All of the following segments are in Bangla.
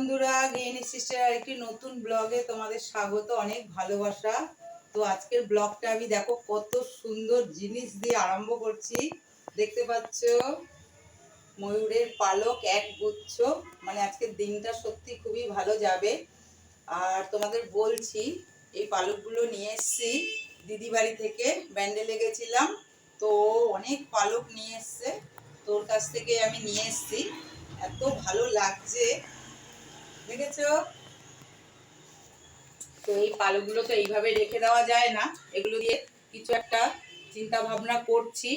বন্ধুরা গেইনি সিস্টার আর একটি নতুন ব্লগে তোমাদের স্বাগত, অনেক ভালোবাসা। তো আজকের ব্লগটা আমি দেখো কত সুন্দর জিনিস দিয়ে আরম্ভ করছি। দেখতে পাচ্ছ, ময়ূরের পালক এক গুচ্ছ। মানে আজকের দিনটা সত্যি খুবই ভালো যাবে। আর তোমাদের বলছি, এই পালকগুলো নিয়ে এসছি দিদি বাড়ি থেকে, ব্যান্ডেলে গেছিলাম। তো অনেক পালক নিয়ে এসছে, তোর কাছ থেকে আমি নিয়ে এসছি। এত ভালো লাগছে। দেখেছ? তো এই পালকগুলো তো এইভাবে রেখে দেওয়া যায় না। এগুলো দিয়ে কিছু একটা চিন্তা ভাবনা করছি।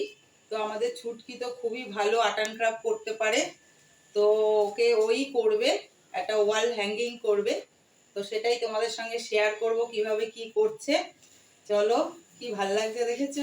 তো আমাদের ছুটকি তো খুবই ভালো আর্ট অ্যান্ড ক্রাফট করতে পারে। তো ওকে ওই করবে, একটা ওয়াল হ্যাঙ্গিং করবে। তো সেটাই তোমাদের সঙ্গে শেয়ার করব কীভাবে কি করছে। চলো, কি ভালো লাগছে দেখেছ?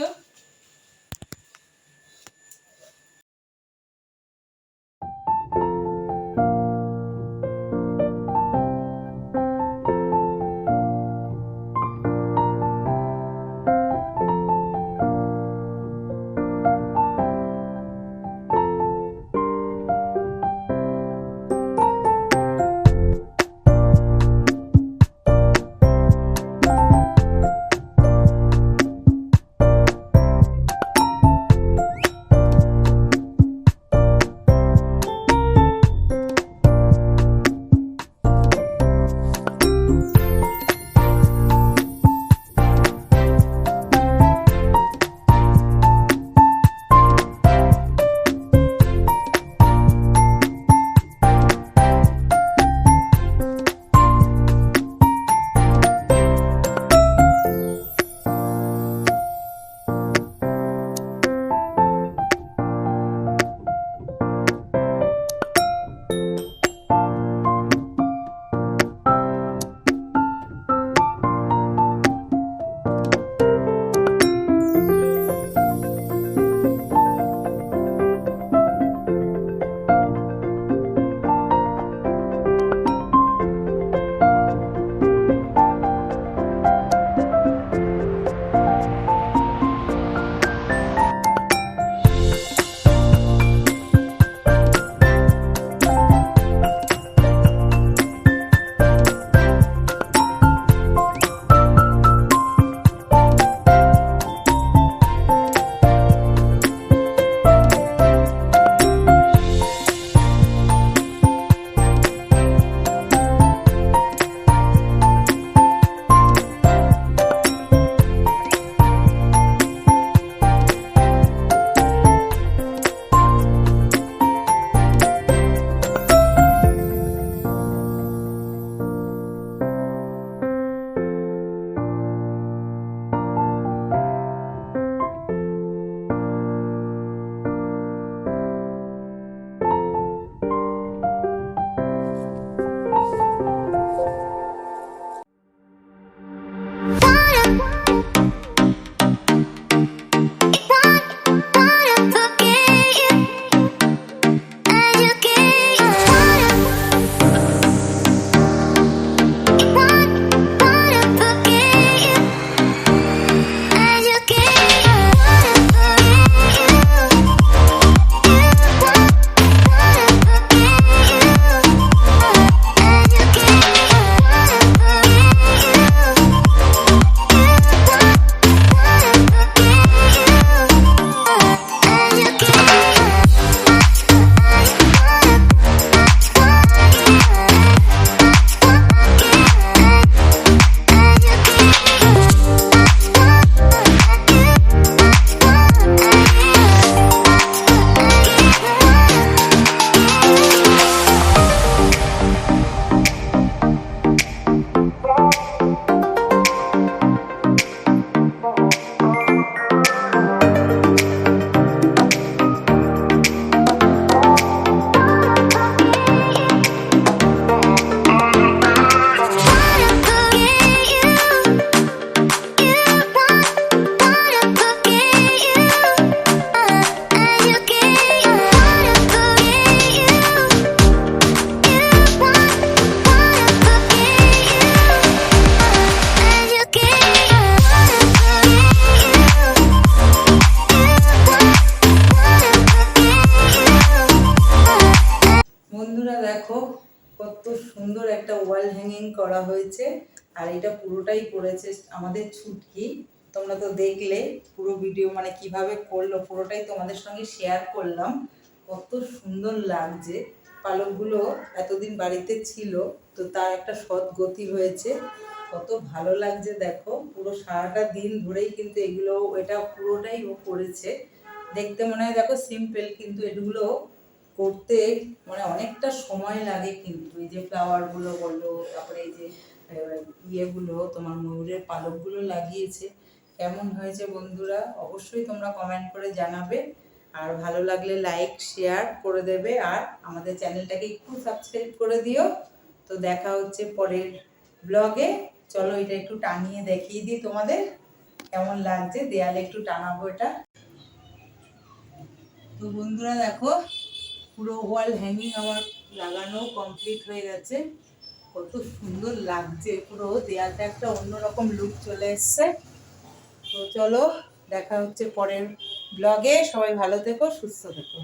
কত সুন্দর একটা ওয়াল হ্যাঙ্গিং করা হয়েছে। আর এটা পুরোটাই করেছে আমাদের ছুটকি। তোমরা তো দেখলে পুরো ভিডিও মানে কীভাবে করল, পুরোটাই তোমাদের সঙ্গে শেয়ার করলাম। কত সুন্দর লাগছে। পালকগুলো এতদিন বাড়িতে ছিল, তো তার একটা সৎ গতি হয়েছে। কত ভালো লাগছে দেখো, পুরো সারাটা দিন ধরেই কিন্তু এগুলো, এটা পুরোটাই ও করেছে। দেখতে মনে হয় দেখো সিম্পল কিন্তু এগুলো করতে মানে অনেকটা সময় লাগে কিন্তু। এই যে ফ্লাওয়ারগুলো বলো তারপরে এই যে ইয়েগুলো, তোমার ময়ূরের পালকগুলো লাগিয়েছে। কেমন হয়েছে বন্ধুরা? অবশ্যই তোমরা কমেন্ট করে জানাবে। আর ভালো লাগলে লাইক শেয়ার করে দেবে। আর আমাদের চ্যানেলটাকে একটু সাবস্ক্রাইব করে দিও। তো দেখা হচ্ছে পরের ব্লগে চলো এটা একটু টানিয়ে দেখিয়ে দিই তোমাদের। কেমন লাগছে? দেয়ালে একটু টানাবো এটা। তো বন্ধুরা দেখো পুরো ওয়াল হ্যাঙ্গিং আমার লাগানো কমপ্লিট হয়ে গেছে। কত সুন্দর লাগছে, পুরো দেয়ালটা একটা অন্যরকম লুক চলে এসছে। তো চলো, দেখা হচ্ছে পরের ব্লগে সবাই ভালো থেকো, সুস্থ থেকো।